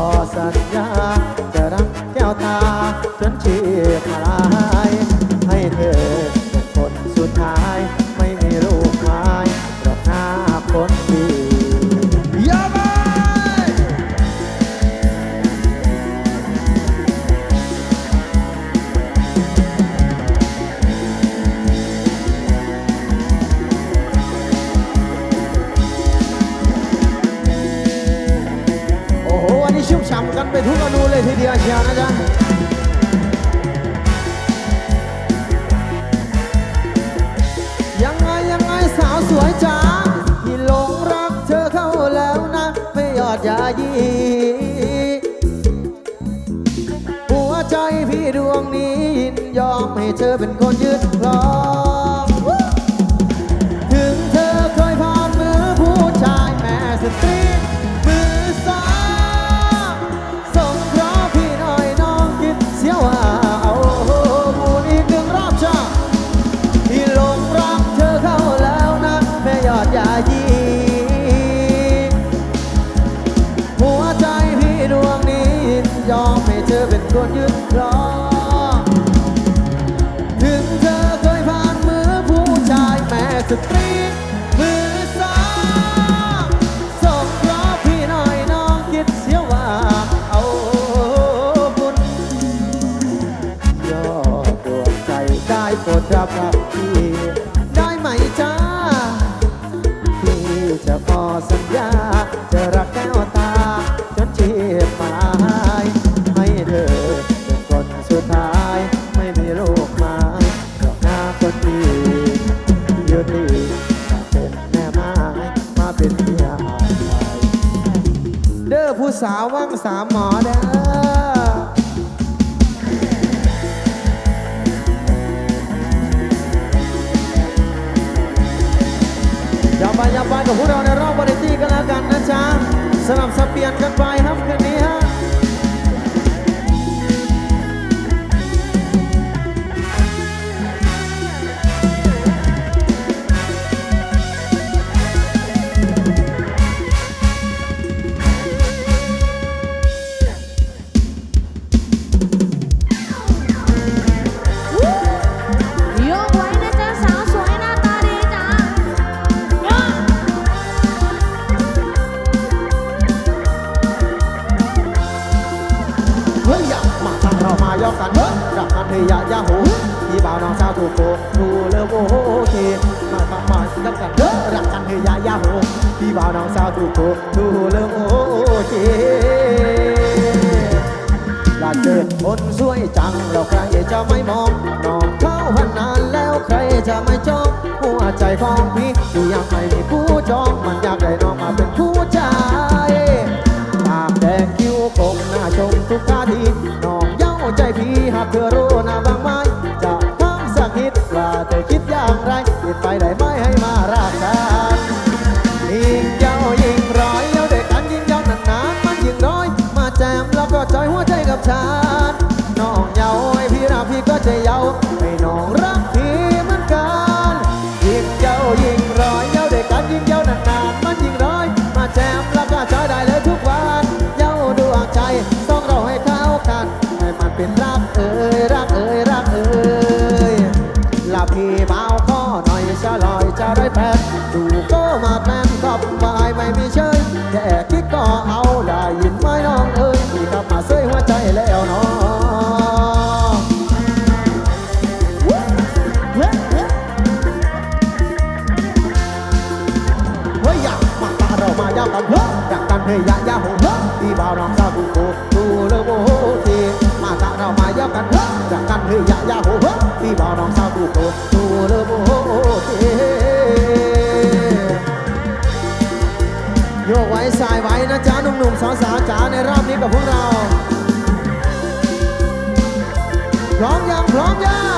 Oh, cosas ันไปทุกอนูเลยทีเดียวเชียนะจ๊ะยังไงยังไงสาวสวยจ๋าที่หลงรักเธอเข้าแล้วนะ ไม่ยอดยายีหัวใจพี่ดวงนี้ยินยอมให้เธอเป็นคนยืนรอ หัวใจพี่ดวงนี้ ยอมให้เธอเป็นคนยึดครองถึงเธอเคยผ่านมือผู้ชายแม่สตรี ไปกับพวกเราในรอบวันตี้กันแล้วกันนะจ๊ะสลับสับเปลี่ยนกันไปครับคืนนี้ ให้ยายาโหพี่บ่าวน้องสาวทุกคนดูเรื่องโอ้เจลาเกิดคนสวยจังแล้วใครจะไม่มองน้องเข้าหันนานแล้วใครจะไม่จองหัวใจของพี่ที่ยังไม่มีผู้จองมันอยากได้น้องมาเป็นผู้ชายปากแดงคิ้วคมหน้าชมทุกท่าทีน้องเย้าใจพี่หากเธอรู้ ชาติน้องเยาพี่ราพี่ก็จะเยา ยาวกันเฮ้รักกันให้ยายะโหเฮ้ที่บ่าวน้องสาวกูโกกูเลโบเทมาตะเรามายาวกันเฮ้รักกันให้ยายะโหเฮ้ที่บ่าวน้องสาวกูโกกูเลโบเทโยกไว้สายไว้นะจ๊ะหนุ่มๆสาวๆจ๋าในรอบนี้กับพวกเราพร้อมยังพร้อมยัง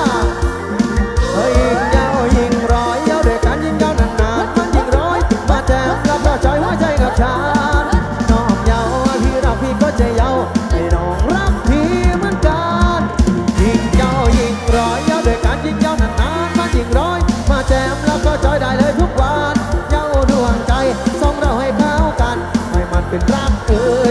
อีกร้อย มาแจมแล้วก็จอยได้เลยทุกวันเจ้าดวงใจส่งเราให้เข้ากัน ให้มันเป็นรักเอ่ย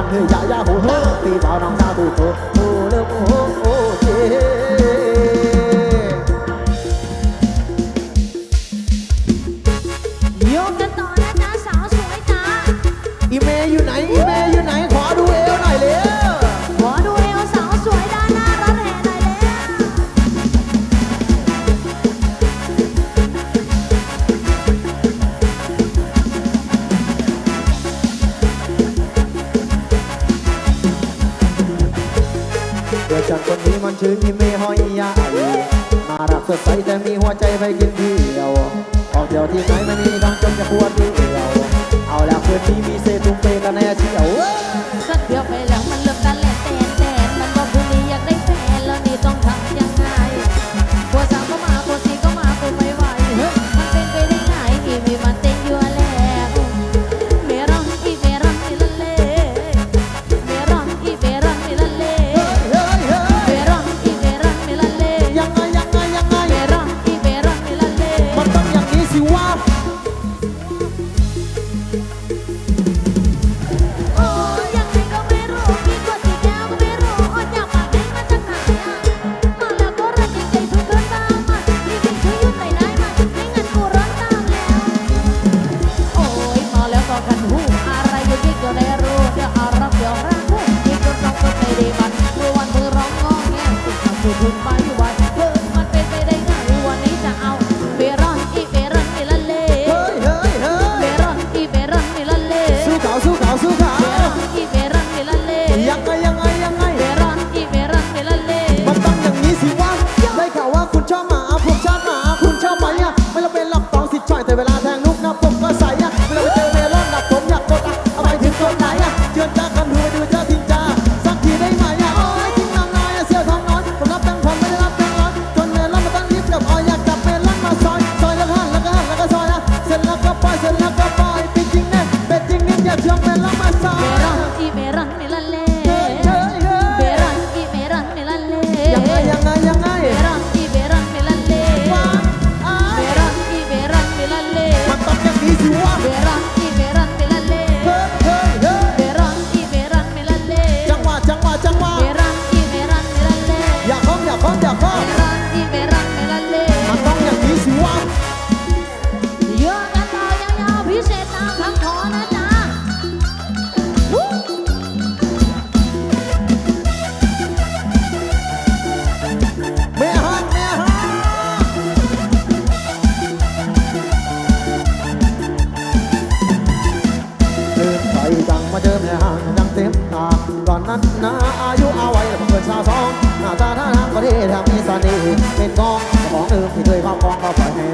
ันเธอยยาโหโหตีบ่าวน้องสาวตูโตโตเลิกโอ้โหเจยกกันต่อนะจ๊ะสาวสวยจ้าอีเมย์อยู่ไหนอีเมย์ ชื่อที่ไม่ห้อยยาเอีน่ารักสดใสแต่มีหัวใจไปกินเดี่ยวออกเดี่ยวที่ไหนไม่มีทางจนจะปวดเดี่ยวเอาแล้วคืนนี้มีเซตุ้มเปกันแน่เชียวสักเดียวไปแล้ว Tubuh.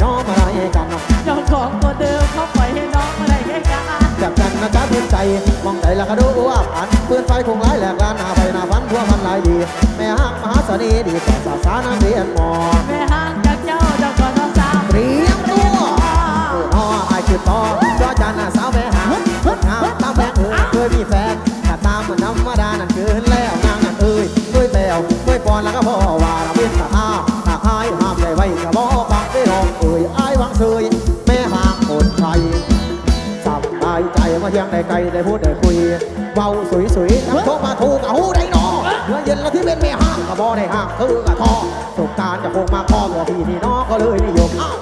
น้องมาได้กันเจ้าของตัวเดิมเขาปล่อยให้น้องมาได้กันจับนั้นนะจ๊ะเพื่อนใจมองใจละก็ดูว่าผ่านเพื่อนไฟคงร้ายแหลกลานหน้าไปหน้าฟันพวกมันหลายดี แม่ฮักมหาเสน่ห์ดีแต่าสาสานักเรียนมอแม่ฮักจากเจ้าจ้าก็ต้องสาวเรียมตัวน้อไอคือต่อจ้าจันทร์สาวแม่หาหาตามแฟนเออเคยมีแฟนแต่ตามมันธรรมดานั่นคืนแล้วนางนั่นเอ้ยด้วยแปลวด้วยปอนแล้วก็พอ ได้พูดได้คุยเบาสวยสวยน้ำโชคมาถูกกัหูได้นอเมื่อเย็นแล้วที่เป็นไม่ห้างกับ่ได้ห้างคือกะทอสุกการจะคงมาพ่อบอกพี่นี่น้องก็เลยนิยมอ้าว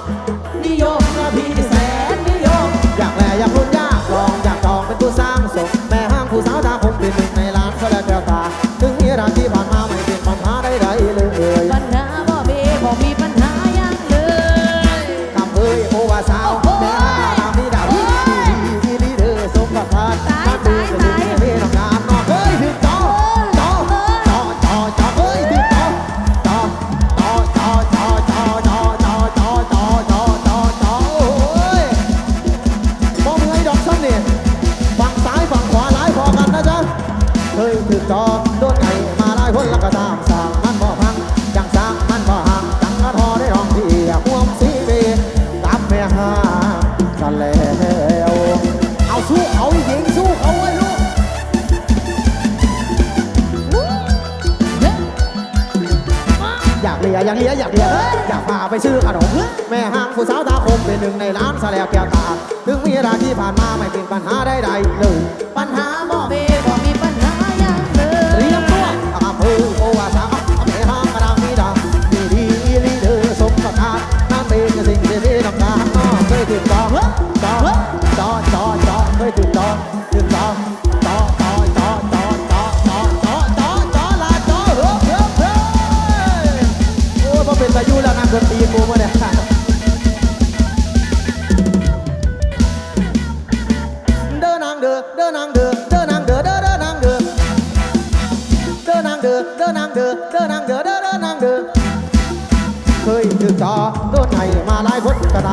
อยากเลียอยากเลียอยากเลียอยากพาไปชื่อขนมแม่ห้างผู้สาวตาคมเป็นหนึ่งในร้านแสลบแก้วตา ถึงมีราที่ผ่านมาไม่เป็นปัญหาใดๆเลยปัญหาบ่เป็น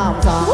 ามสาม